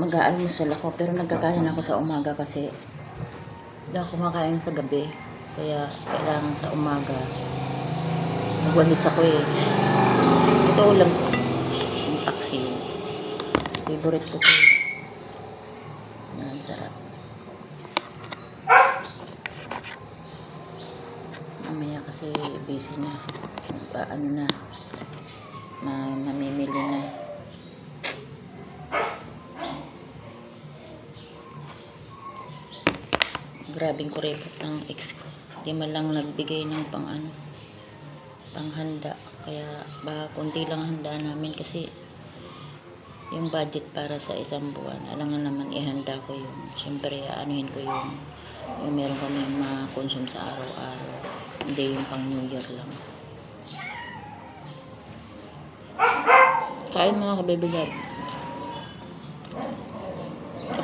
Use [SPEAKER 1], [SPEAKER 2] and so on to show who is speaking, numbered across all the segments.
[SPEAKER 1] mag-aalmusal ako pero nagkakain ako sa umaga kasi ako kumakain sa gabi. Kaya kailangan sa umaga. Nagwalis ako eh. Ito ulam ko. Yung paksiw. Favorite ko to. Yan, sarap. Mamaya kasi busy na. Ano na. Grabing kuripot ng ex ko. Di man lang nagbigay ng pang ano, panghanda. Kaya baka konti lang handa namin kasi yung budget para sa isang buwan. Alam nga naman ihanda ko yung, syempre anuhin ko yung, yung meron kami ma-consume sa araw-araw. Hindi yung pang New Year lang. Kain mga kabibilab.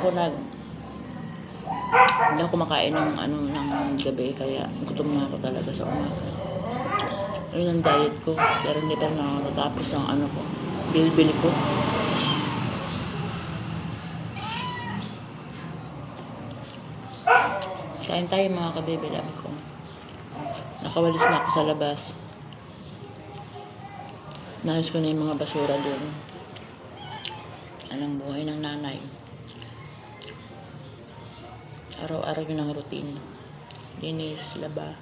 [SPEAKER 1] Ako nag hindi ako kumakain ng ano ng gabi kaya gutom na ako talaga sa umaga. Ayun ang diet ko pero hindi pa nakakatapos ang ano ko bilbil ko. Kain tayo mga kabibilab ko. Nakawalis na ako sa labas. Nayos ko na yung mga basura doon. Anong buhay ng nanay. Araw-araw yun ang routine. Linis, laba,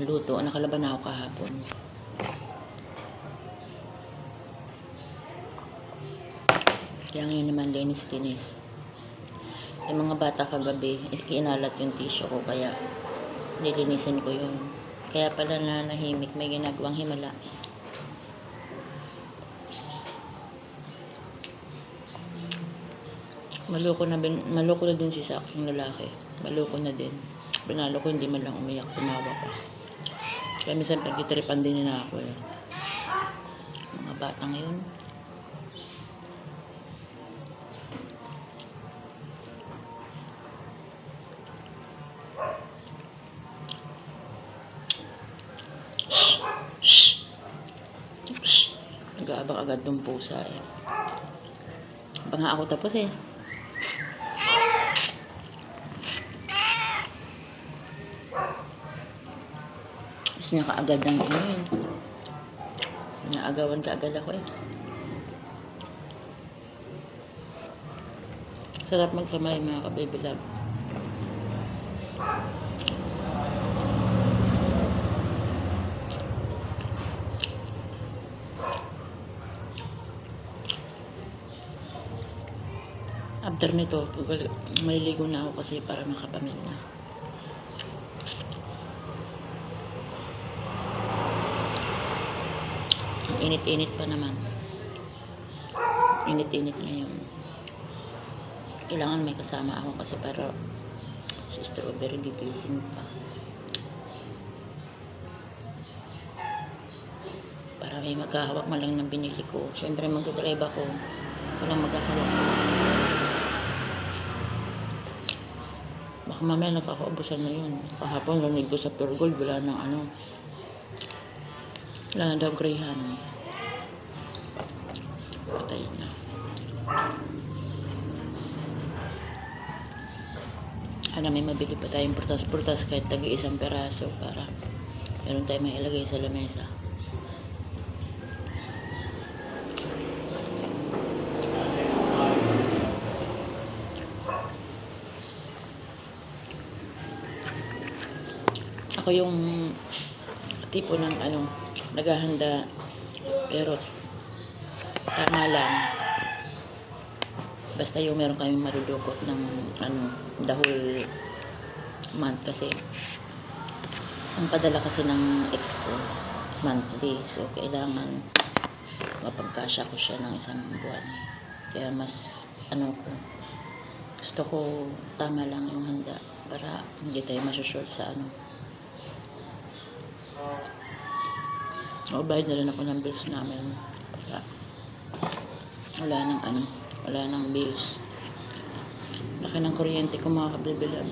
[SPEAKER 1] luto. Nakalaba na ako kahapon. Kaya ngayon naman linis-linis. Yung mga bata kagabi, kinalat yung tissue ko kaya nilinisin ko yun. Kaya pala na nahimik, may ginagawang himala. Maloko na, bin, maloko na din si sa aking lalaki. Maloko na din. Pinalo ko, hindi man lang umiyak, tumawa pa. Kaya minsan pagkitripan din na ako eh. Mga batang yun. Nag-aabang agad ng pusa eh. Baka ako tapos eh. Gusto niya kaagad ng ano yun. Naagawan ka agad ako eh. Sarap magkamay mga ka-baby love. After nito, maliligo na ako kasi para makapamilya. Ang init-init pa naman. Init-init ngayon. Kailangan may kasama ako kasi para si strawberry gigising pa. Para may maghahawak man lang ng binili ko. Siyempre magdadrive ako. Walang maghahawak. Baka mamaya nakakaubusan na yun. Kahapon, narinig ko sa Pure Gold, wala nang ano. Wala na daw greyhound. Patay na. Ano, may mabili pa tayong prutas-prutas kahit tagi isang peraso para meron tayong may ilagay sa lamesa. Ako yung tipo ng ano, naghahanda pero tama lang. Basta yung meron kami marudukot ng ano, dahol month kasi ang padala kasi ng ex ko monthly. So, kailangan mapagkasya ko siya ng isang buwan. Kaya mas ano ko gusto ko tama lang yung handa para hindi tayo masushoot sa ano O, bayad na rin ako ng bills namin. Para wala nang ano, wala nang bills. Laki ng kuryente ko mga kabibilab.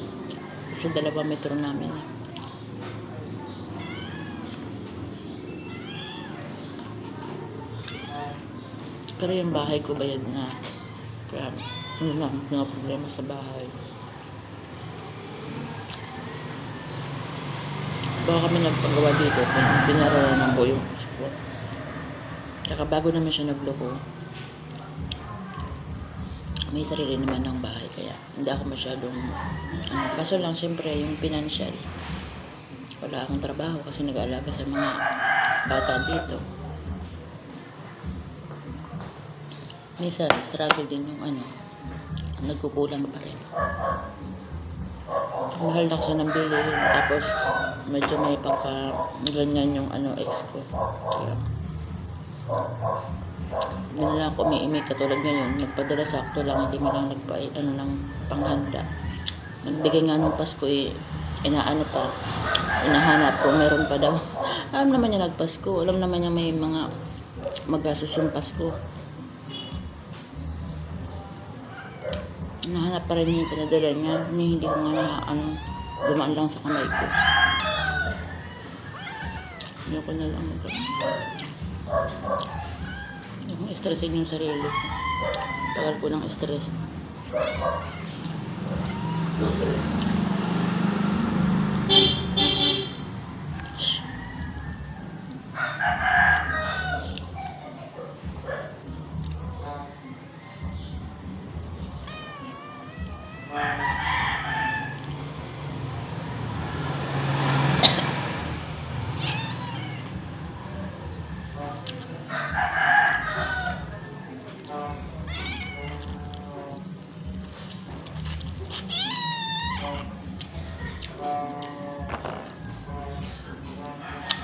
[SPEAKER 1] Kasi dalawa metro namin. Pero yung bahay ko bayad na. Kaya Ano lang, mga problema sa bahay. Baka kami nagpagawa dito, pin- pinarala ng buo yung ko. Tsaka bago naman siya nagloko, may sarili naman ng bahay, kaya hindi ako masyadong, ano, kaso lang, syempre, yung financial, wala akong trabaho kasi nag-aalaga sa mga bata dito. Minsan, struggle din yung ano, nagkukulang pa rin. Mahal na ng bilhin. Tapos, medyo may pagka ganyan yung ano, ex ko. Kaya, hindi na lang ako umiimik katulad ngayon. Nagpadala sakto lang, hindi mo lang nagpa, ano, ng panghanda. Nagbigay nga nung Pasko eh, inaano pa, inahanap ko, meron pa daw. Alam naman niya nagpasko, alam naman niya may mga magastos yung Pasko. Nahanap pa rin yung pinadala niya. Ni hindi ko nga na, ano, dumaan lang sa kamay ko. Hindi ko na lang mag Yung stressin yung sarili. Tagal ko ng stress.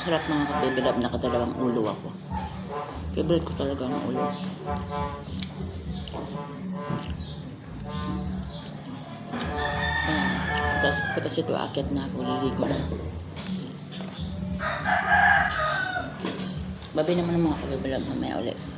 [SPEAKER 1] Sarap mga kabibilab, nakadalawang ulo ako. Favorite ko talaga ang ulo. Tapos pagkatapos ito, akit na ako, liligo na. Babi naman ang mga kabibilab mamaya ulit.